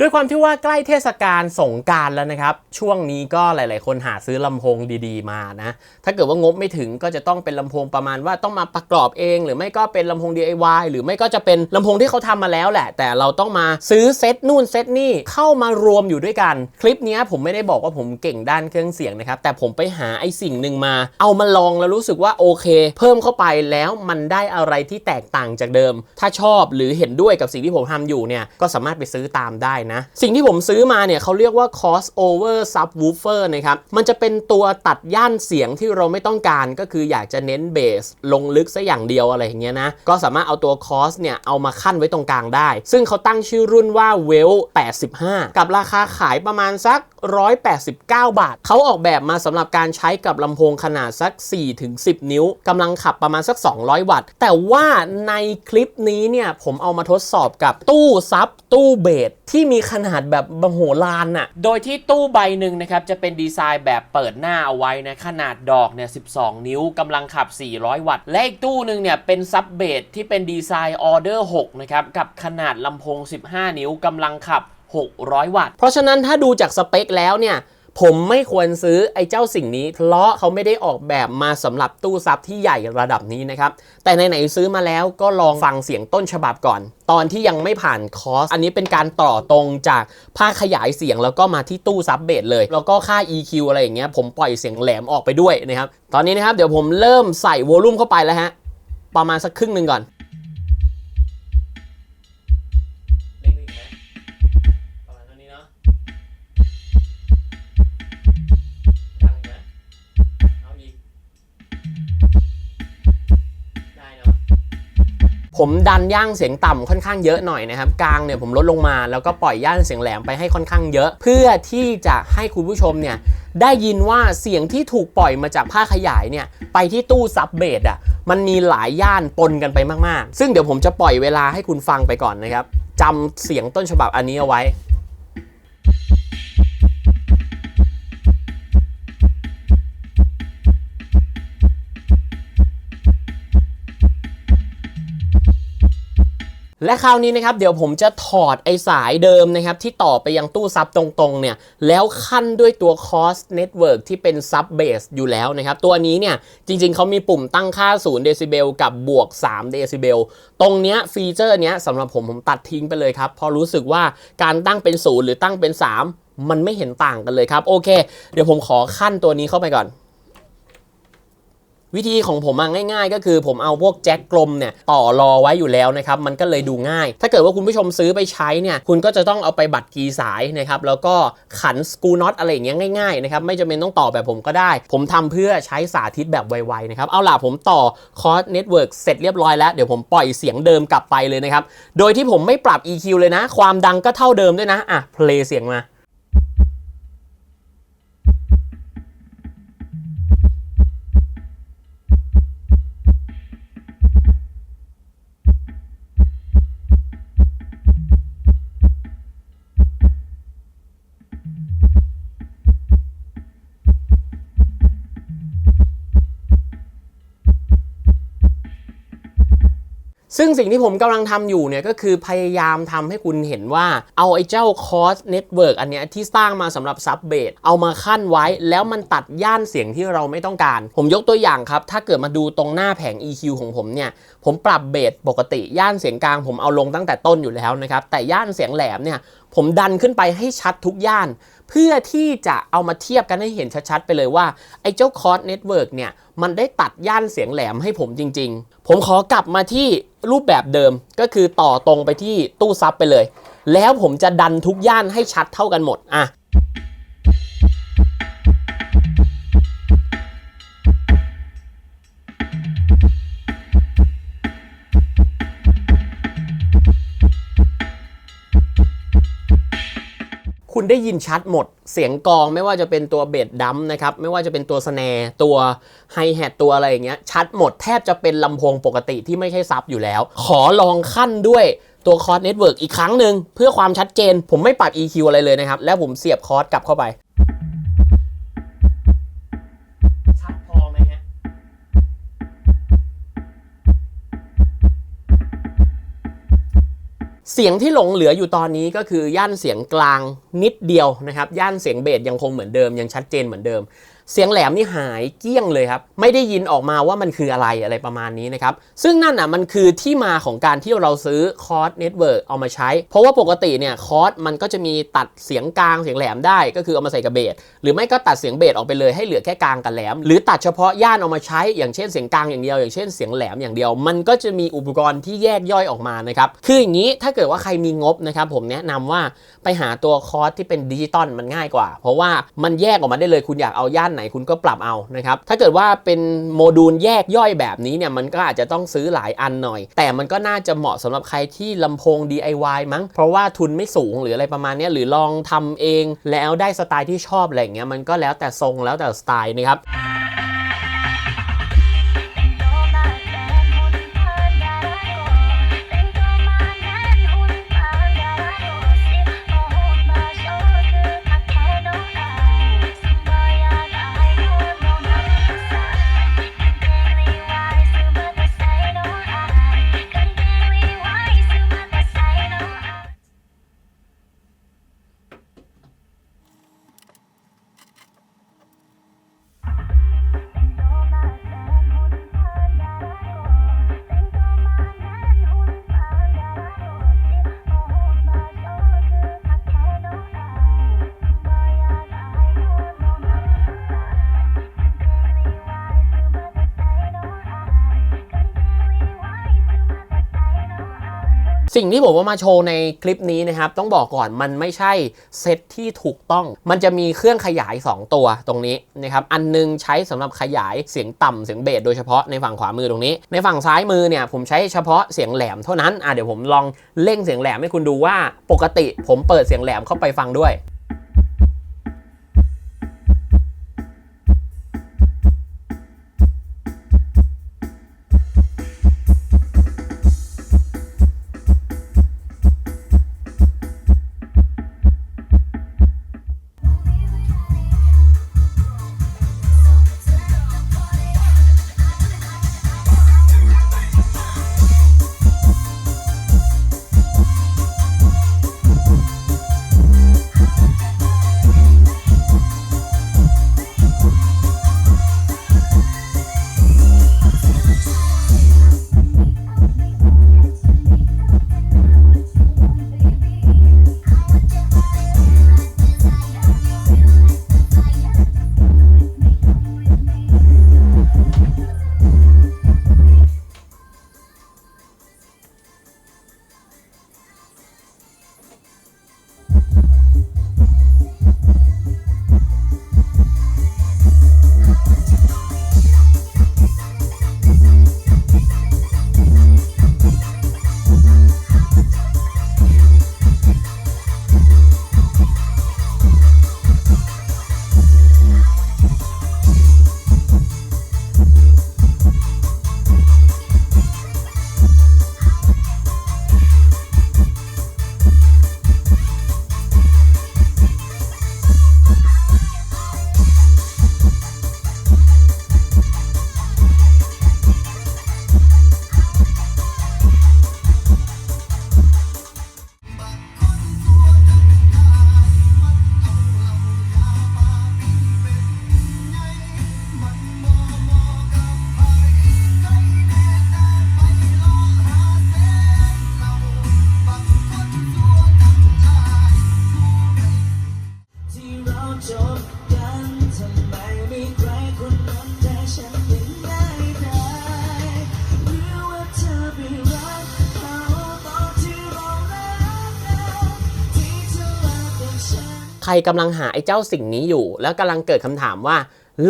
ด้วยความที่ว่าใกล้เทศกาลสงการแล้วนะครับ ช่วงนี้ก็หลาย ๆ คนหาซื้อลำโพงดีๆ มานะ ถ้าเกิดว่างบไม่ถึงก็จะต้องเป็นลำโพงประมาณว่าต้องมาประกอบเอง หรือไม่ก็เป็นลำโพง DIY หรือไม่ก็จะเป็นลำโพงที่เขาทำมาแล้วแหละ แต่เราต้องมาซื้อเซตนู่นเซตนี่เข้ามารวมอยู่ด้วยกัน คลิปนี้ผมไม่ได้บอกว่าผมเก่งด้านเครื่องเสียงนะครับแต่ผมไปหาไอ้สิ่งหนึ่งมา เอามาลองแล้วรู้สึกว่าโอเค เพิ่มเข้าไปแล้วมันได้อะไรที่แตกต่างจากเดิม ถ้าชอบหรือเห็นด้วยกับสิ่งที่ผมทำอยู่เนี่ยก็สามารถไปซื้อตามได้นะ สิ่งที่ผมซื้อมาเนี่ยเขาเรียกว่า crossover subwoofer นะครับ มันจะเป็นตัวตัดย่านเสียงที่เราไม่ต้องการก็คืออยากจะเน้นเบสลงลึกซะอย่างเดียวอะไรอย่างเงี้ยนะ ก็สามารถเอาตัว cross เนี่ยเอามาขั้นไว้ตรงกลางได้ ซึ่งเขาตั้งชื่อรุ่นว่า well 85 กับราคาขายประมาณสัก 189 บาท เขาออกแบบมาสำหรับการใช้กับลำโพงขนาดสัก 4-10 นิ้วกำลังขับประมาณสัก 200 วัตต์ แต่ว่าในคลิปนี้เนี่ย ผมเอามาทดสอบกับตู้ซับ ตู้เบสที่มีขนาดแบบมโหฬารน่ะ โดยที่ตู้ใบหนึ่งนะครับ จะเป็นดีไซน์แบบเปิดหน้าเอาไว้นะ ขนาดดอกเนี่ย 12 นิ้วกำลังขับ 400 วัตต์ และอีกตู้หนึ่งเนี่ย เป็นซับเบสที่เป็นดีไซน์ออเดอร์ 6 นะครับ กับขนาดลำโพง 15 นิ้วกำลังขับ 600 วัตต์ เพราะฉะนั้นถ้าดูจากสเปคแล้วเนี่ย ผมไม่ควรซื้อไอ้เจ้าสิ่งนี้ เพราะเขาไม่ได้ออกแบบมาสำหรับตู้ซับที่ใหญ่ระดับนี้นะครับ แต่ไหนๆซื้อมาแล้วก็ลองฟังเสียงต้นฉบับก่อน ตอนที่ยังไม่ผ่านคอส อันนี้เป็นการต่อตรงจากภาคขยายเสียงแล้วก็มาที่ตู้ซับเบสเลย แล้วก็ค่า EQ อะไรอย่างเงี้ยผมปล่อยเสียงแหลมออกไปด้วยนะครับ ตอนนี้นะครับเดี๋ยวผมเริ่มใส่โวลูมเข้าไปแล้วฮะ ประมาณสักครึ่งหนึ่งก่อน ผมดันย่างเสียงต่ำค่อนข้างเยอะหน่อยนะครับกลางเนี่ยผมลดลงมาแล้วก็ปล่อยย่านเสียงแหลมไปให้ค่อนข้างเยอะ เพื่อที่จะให้คุณผู้ชมเนี่ยได้ยินว่าเสียงที่ถูกปล่อยมาจากผ้าขยายเนี่ยไปที่ตู้ซับเบสอะมันมีหลายย่านปนกันไปมากๆ ซึ่งเดี๋ยวผมจะปล่อยเวลาให้คุณฟังไปก่อนนะครับจำเสียงต้นฉบับอันนี้เอาไว้ และคราวนี้นะครับเดี๋ยวผมจะถอดไอสายเดิมนะครับที่ต่อไปยังตู้ซับตรงๆเนี่ยแล้วขั้นด้วยตัว Cross Network ที่เป็นซับเบสอยู่แล้วนะครับตัวนี้เนี่ยจริงๆเขามีปุ่มตั้งค่า0เดซิเบลกับบวก3เดซิเบลตรงเนี้ยฟีเจอร์เนี้ยสำหรับผมผมตัดทิ้งไปเลยครับพราะรู้สึกว่าการตั้งเป็น0หรือตั้งเป็น 3 มันไม่เห็นต่างกันเลยครับโอเค เดี๋ยวผมขอขั้นตัวนี้เข้าไปก่อน วิธีของผมอะง่ายๆ ก็คือผมเอาพวกแจ็คกลมเนี่ยต่อรอไว้อยู่แล้วนะครับมันก็เลยดูง่าย ถ้าเกิดว่าคุณผู้ชมซื้อไปใช้เนี่ยคุณก็จะต้องเอาไปบัดกีสายนะครับแล้วก็ขันสกูน็อตอะไรอย่างเงี้ยง่ายๆนะครับไม่จำเป็นต้องต่อแบบผมก็ได้ ผมทำเพื่อใช้สาธิตแบบไวๆนะครับเอาล่ะผมต่อคอร์สเน็ตเวิร์กเสร็จเรียบร้อยแล้วเดี๋ยวผมปล่อยเสียงเดิมกลับไปเลยนะครับโดยที่ผมไม่ปรับ EQ เลยนะ ความดังก็เท่าเดิมด้วยนะอะเพลย์เสียงมา ซึ่งสิ่งที่ผมกำลังทำอยู่เนี่ยก็คือพยายามทำให้คุณเห็นว่าเอาไอ้เจ้าคอสเน็ตเวิร์กอันเนี้ยที่สร้างมาสำหรับซับเบสเอามาขั้นไว้แล้วมันตัดย่านเสียงที่เราไม่ต้องการ ผมยกตัวอย่างครับ ถ้าเกิดมาดูตรงหน้าแผง EQ ของผมเนี่ย ผมปรับเบสปกติย่านเสียงกลาง ผมเอาลงตั้งแต่ต้นอยู่แล้วนะครับ แต่ย่านเสียงแหลมเนี่ย ผมดันขึ้นไปให้ชัดทุกย่าน เพื่อที่จะเอามาเทียบกันให้เห็นชัดๆไปเลยว่า ไอ้เจ้าคอร์สเน็ตเวิร์กเนี่ย มันได้ตัดย่านเสียงแหลมให้ผมจริง ๆ ผมขอกลับมาที่รูปแบบเดิมก็คือต่อตรงไปที่ตู้ซับไปเลย แล้วผมจะดันทุกย่านให้ชัดเท่ากันหมดอะ คุณได้ยินชัดหมด เสียงกองไม่ว่าจะเป็นตัวเบสดัมนะครับ ไม่ว่าจะเป็นตัวสแนร์ตัวไฮแฮทตัวอะไรอย่างเงี้ย ชัดหมดแทบจะเป็นลำโพงปกติที่ไม่ใช่ซับอยู่แล้ว ขอลองขั้นด้วยตัวคอร์สเน็ตเวิร์กอีกครั้งหนึ่งเพื่อความชัดเจน ผมไม่ปรับ EQ อะไรเลยนะครับ แล้วผมเสียบคอร์สกลับเข้าไป เสียงที่หลงเหลืออยู่ตอนนี้ก็คือย่านเสียงกลางนิดเดียวนะครับย่านเสียงเบสยังคงเหมือนเดิมยังชัดเจนเหมือนเดิมเสียงแหลมนี่หายเกี้ยงเลยครับ ไม่ได้ยินออกมาว่ามันคืออะไรอะไรประมาณนี้นะครับ ซึ่งนั่นอะมันคือที่มาของการที่เราซื้อคอร์สเน็ตเวิร์กเอามาใช้ เพราะว่าปกติเนี่ยคอร์สมันก็จะมีตัดเสียงกลางเสียงแหลมได้ก็คือเอามาใส่กับเบสหรือไม่ก็ตัดเสียงเบสออกไปเลยให้เหลือแค่กลางกับแหลม หรือตัดเฉพาะย่านเอามาใช้อย่างเช่นเสียงกลางอย่างเดียว อย่างเช่นเสียงแหลมอย่างเดียว มันก็จะมีอุปกรณ์ที่แยกย่อยออกมานะครับคืออย่างนี้ถ้าเกิดว่าใครมีงบนะครับผมแนะนำว่าไปหาตัวคอร์สที่เป็นดิจิตอลมันง่ายกว่า เพราะว่ามันแยกออกมาได้เลยคุณอยากเอาย่านไหนคุณก็ปรับเอานะครับถ้าเกิดว่าเป็นโมดูลแยกย่อยแบบนี้เนี่ยมันก็อาจจะต้องซื้อหลายอันหน่อย แต่มันก็น่าจะเหมาะสำหรับใครที่ลำโพง DIY มั้ง เพราะว่าทุนไม่สูงหรืออะไรประมาณนี้หรือลองทำเองแล้วได้สไตล์ที่ชอบอะไรเงี้ยมันก็แล้วแต่ทรงแล้วแต่สไตล์นะครับ สิ่งที่ผมว่ามาโชว์ในคลิปนี้นะครับ ต้องบอกก่อนมันไม่ใช่เซตที่ถูกต้อง มันจะมีเครื่องขยาย 2 ตัวตรงนี้นะครับอันนึงใช้สำหรับขยายเสียงต่ำเสียงเบสโดยเฉพาะในฝั่งขวามือตรงนี้ ในฝั่งซ้ายมือเนี่ยผมใช้เฉพาะเสียงแหลมเท่านั้นอะเดี๋ยวผมลองเล่งเสียงแหลมให้คุณดูว่าปกติผมเปิดเสียงแหลมเข้าไปฟังด้วย รกำลังหาไอ้เจ้าสิ่งนี้อยู่ แล้วกำลังเกิดคำถามว่า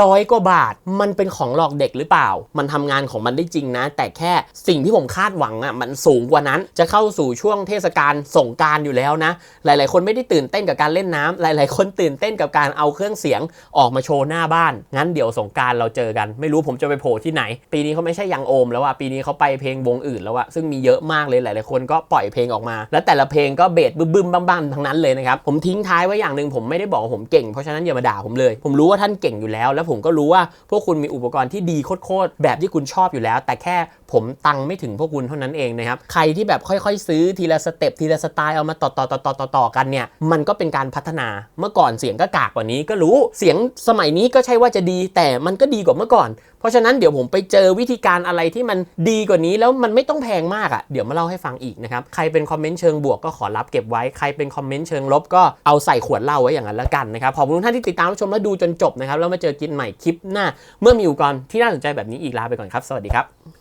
ร้อยกว่าบาท มันเป็นของหลอกเด็กหรือเปล่า มันทำงานของมันได้จริงนะ แต่แค่สิ่งที่ผมคาดหวังอะมันสูงกว่านั้น จะเข้าสู่ช่วงเทศกาลสงการอยู่แล้วนะ หลาย ๆ คนไม่ได้ตื่นเต้นกับการเล่นน้ำหลาย ๆ คนตื่นเต้นกับการเอาเครื่องเสียงออกมาโชว์หน้าบ้าน งั้นเดี๋ยวสงการเราเจอกัน ไม่รู้ผมจะไปโผล่ที่ไหน ปีนี้เขาไม่ใช่ยังโอมแล้วอะปีนี้เขาไปเพลงวงอื่นแล้วอะซึ่งมีเยอะมากเลยหลาย ๆ คนก็ปล่อยเพลงออกมา และแต่ละเพลงก็เบสบึ้มๆบ้ามๆทั้งนั้นเลยนะครับผมทิ้งท้ายไว้อย่างหนึ่งผมไม่ได้บอกผมเก่งเพราะฉะนั้นอย่ามาด่าผมเลย ผมรู้ว่าท่านเก่งอยู่แล้วแล้วผมก็รู้ว่าพวกคุณมีอุปกรณ์ที่ดีโคตรๆแบบที่คุณชอบอยู่แล้ว แต่แค่ ผมตังไม่ถึงพวกคุณเท่านั้นเองนะครับ ใครที่แบบค่อยๆ ซื้อทีละสเต็ปทีละสไตล์เอามาต่อต่อต่อต่อต่อต่อกันเนี่ย มันก็เป็นการพัฒนา เมื่อก่อนเสียงก็กากกว่านี้ก็รู้ เสียงสมัยนี้ก็ใช่ว่าจะดี แต่มันก็ดีกว่าเมื่อก่อน เพราะฉะนั้นเดี๋ยวผมไปเจอวิธีการอะไรที่มันดีกว่านี้แล้วมันไม่ต้องแพงมากอะ่ะ เดี๋ยวมาเล่าให้ฟังอีกนะครับ ใครเป็นคอมเมนต์เชิงบวกก็ขอรับเก็บไว้ ใครเป็นคอมเมนต์เชิงลบก็เอาใส่ขวดเหล้าไว้อย่างนั้นละกันนะครับ ขอบคุณทุกท่านที่ติดตามรับชมและดูจนจบนะครับ แล้วมาเจอกินใหม่คลิปหน้า เมื่อมีอุปกรณ์ที่น่าสนใจแบบนี้อีกลาไปก่อนครับ สวัสดีครับ